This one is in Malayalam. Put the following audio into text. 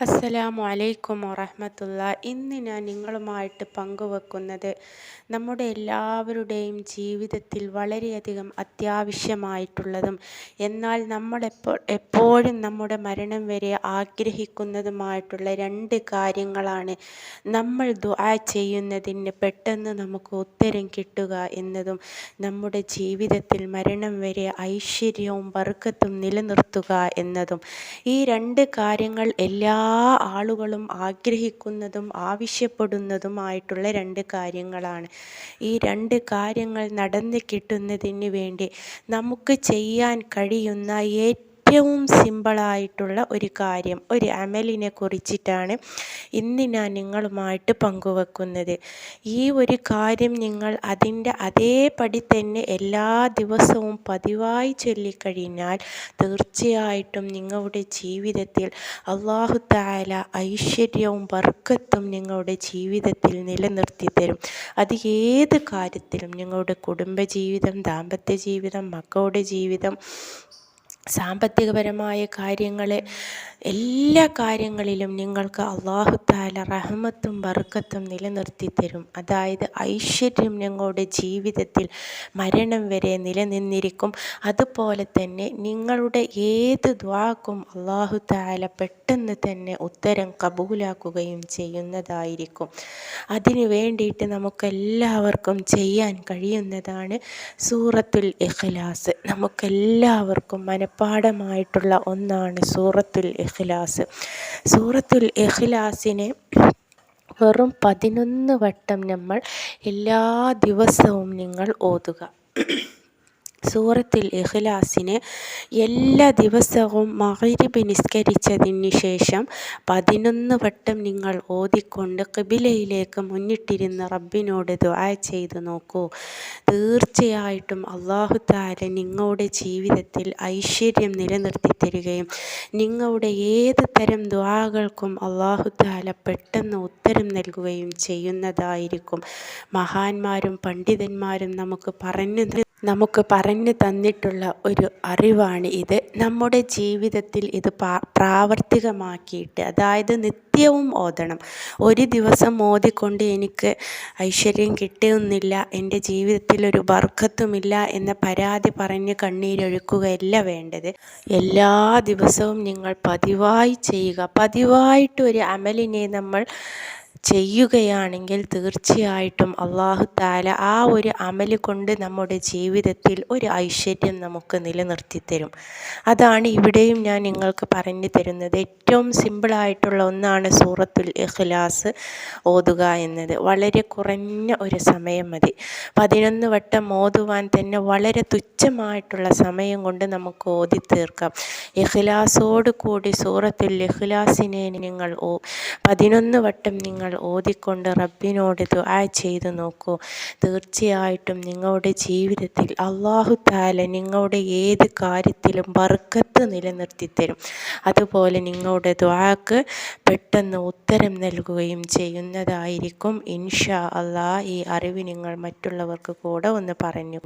അസ്സലാമു അലൈക്കും വറഹമത്തുള്ള. ഇന്ന് ഞാൻ നിങ്ങളുമായിട്ട് പങ്കുവെക്കുന്നത് നമ്മുടെ എല്ലാവരുടെയും ജീവിതത്തിൽ വളരെയധികം അത്യാവശ്യമായിട്ടുള്ളതും എന്നാൽ നമ്മളെപ്പോൾ എപ്പോഴും നമ്മുടെ മരണം വരെ ആഗ്രഹിക്കുന്നതുമായിട്ടുള്ള രണ്ട് കാര്യങ്ങളാണ്. നമ്മൾ ദുആ ചെയ്യുന്നതിന് പെട്ടെന്ന് നമുക്ക് ഉത്തരം കിട്ടുക എന്നതും നമ്മുടെ ജീവിതത്തിൽ മരണം വരെ ഐശ്വര്യവും വർക്കത്തും നിലനിർത്തുക എന്നതും. ഈ രണ്ട് കാര്യങ്ങൾ എല്ലാ ആളുകളും ആഗ്രഹിക്കുന്നതും ആവശ്യപ്പെടുന്നതുമായിട്ടുള്ള രണ്ട് കാര്യങ്ങളാണ്. ഈ രണ്ട് കാര്യങ്ങൾ നടന്ന് കിട്ടുന്നതിന് വേണ്ടി നമുക്ക് ചെയ്യാൻ കഴിയുന്ന ഏറ്റവും ഏറ്റവും സിമ്പിളായിട്ടുള്ള ഒരു കാര്യം ഒരു അമലിനെ കുറിച്ചിട്ടാണ് ഇന്ന് ഞാൻ നിങ്ങളുമായിട്ട് പങ്കുവെക്കുന്നത്. ഈ ഒരു കാര്യം നിങ്ങൾ അതിന്റെ അതേപടി തന്നെ എല്ലാ ദിവസവും പതിവായി ചൊല്ലിക്കഴിഞ്ഞാൽ തീർച്ചയായിട്ടും നിങ്ങളുടെ ജീവിതത്തിൽ അള്ളാഹു താല ഐശ്വര്യവും വർക്കത്തും നിങ്ങളുടെ ജീവിതത്തിൽ നിലനിർത്തി തരും അത് ഏത് കാര്യത്തിലും നിങ്ങളുടെ കുടുംബജീവിതം ദാമ്പത്യ ജീവിതം മക്കളുടെ ജീവിതം സാമ്പത്തികപരമായ കാര്യങ്ങൾ എല്ലാ കാര്യങ്ങളിലും നിങ്ങൾക്ക് അള്ളാഹു താല റഹമത്തും ബർക്കത്തും നിലനിർത്തി തരും അതായത് ഐശ്വര്യം ഞങ്ങളുടെ ജീവിതത്തിൽ മരണം വരെ നിലനിന്നിരിക്കും. അതുപോലെ തന്നെ നിങ്ങളുടെ ഏത് ദ്വാക്കും അള്ളാഹു താല പെട്ടെന്ന് തന്നെ ഉത്തരം കബൂലാക്കുകയും ചെയ്യുന്നതായിരിക്കും. അതിനു വേണ്ടിയിട്ട് നമുക്കെല്ലാവർക്കും ചെയ്യാൻ കഴിയുന്നതാണ് സൂറത്തുൽ ഇഖ്ലാസ്. നമുക്കെല്ലാവർക്കും മനഃപ്പാടമായിട്ടുള്ള ഒന്നാണ് സൂറത്തുൽ സൂറത്തുൽ ഇഖ്ലാസിനെ വെറും പതിനൊന്ന് വട്ടം നമ്മൾ എല്ലാ ദിവസവും നിങ്ങൾ ഓതുക. സൂറത്തിൽ ഇഖ്ലാസിന് എല്ലാ ദിവസവും മഗ്രിബ് നിസ്കരിച്ചതിന് ശേഷം പതിനൊന്ന് വട്ടം നിങ്ങൾ ഓതിക്കൊണ്ട് കിബിലയിലേക്ക് മുന്നിട്ടിരുന്ന് റബ്ബിനോട് ദുആ ചെയ്ത് നോക്കൂ. തീർച്ചയായിട്ടും അള്ളാഹു താര നിങ്ങളുടെ ജീവിതത്തിൽ ഐശ്വര്യം നിലനിർത്തി തരികയും നിങ്ങളുടെ ഏത് തരം ദുആകൾക്കും അള്ളാഹു താല പെട്ടെന്ന് ഉത്തരം നൽകുകയും ചെയ്യുന്നതായിരിക്കും. മഹാന്മാരും പണ്ഡിതന്മാരും നമുക്ക് പറഞ്ഞു നമുക്ക് പറഞ്ഞു തന്നിട്ടുള്ള ഒരു അറിവാണ് ഇത്. നമ്മുടെ ജീവിതത്തിൽ ഇത് പ്രാവർത്തികമാക്കിയിട്ട് അതായത് നിത്യവും ഓതണം. ഒരു ദിവസം ഓതിക്കൊണ്ട് എനിക്ക് ഐശ്വര്യം കിട്ടുന്നില്ല എന്റെ ജീവിതത്തിൽ ഒരു ബർക്കത്തുമില്ല എന്ന പരാതി പറഞ്ഞ് കണ്ണീരൊഴുക്കുകയല്ല വേണ്ടത്. എല്ലാ ദിവസവും നിങ്ങൾ പതിവായി ചെയ്യുക. പതിവായിട്ട് ഒരു അമലിനെ നമ്മൾ ചെയ്യുകയാണെങ്കിൽ തീർച്ചയായിട്ടും അള്ളാഹു താല ആ ഒരു അമൽ കൊണ്ട് നമ്മുടെ ജീവിതത്തിൽ ഒരു ഐശ്വര്യം നമുക്ക് നിലനിർത്തി തരും അതാണ് ഇവിടെയും ഞാൻ നിങ്ങൾക്ക് പറഞ്ഞു തരുന്നത്. ഏറ്റവും സിമ്പിളായിട്ടുള്ള ഒന്നാണ് സൂറത്തുൽ ഇഖ്ലാസ് ഓതുക എന്നത്. വളരെ കുറഞ്ഞ ഒരു സമയം മതി. പതിനൊന്ന് വട്ടം ഓതുവാൻ തന്നെ വളരെ തുച്ഛമായിട്ടുള്ള സമയം കൊണ്ട് നമുക്ക് ഓതി തീർക്കാം. ഇഖ്ലാസോട് കൂടി സൂറത്തുൽ ഇഖ്ലാസിനെ നിങ്ങൾ ഓ പതിനൊന്ന് വട്ടം നിങ്ങൾ ഓതിക്കൊണ്ട് റബ്ബിനോട് ദുആ ചെയ്തു നോക്കൂ. തീർച്ചയായിട്ടും നിങ്ങളുടെ ജീവിതത്തിൽ അള്ളാഹു താല നിങ്ങളുടെ ഏത് കാര്യത്തിലും ബർക്കത്ത് നിലനിർത്തി തരും അതുപോലെ നിങ്ങളുടെ ദുആക്ക് പെട്ടെന്ന് ഉത്തരം നൽകുകയും ചെയ്യുന്നതായിരിക്കും ഇൻഷാ അള്ളാഹ് ഈ അറിവ് നിങ്ങൾ മറ്റുള്ളവർക്ക് കൂടെ ഒന്ന് പറഞ്ഞു.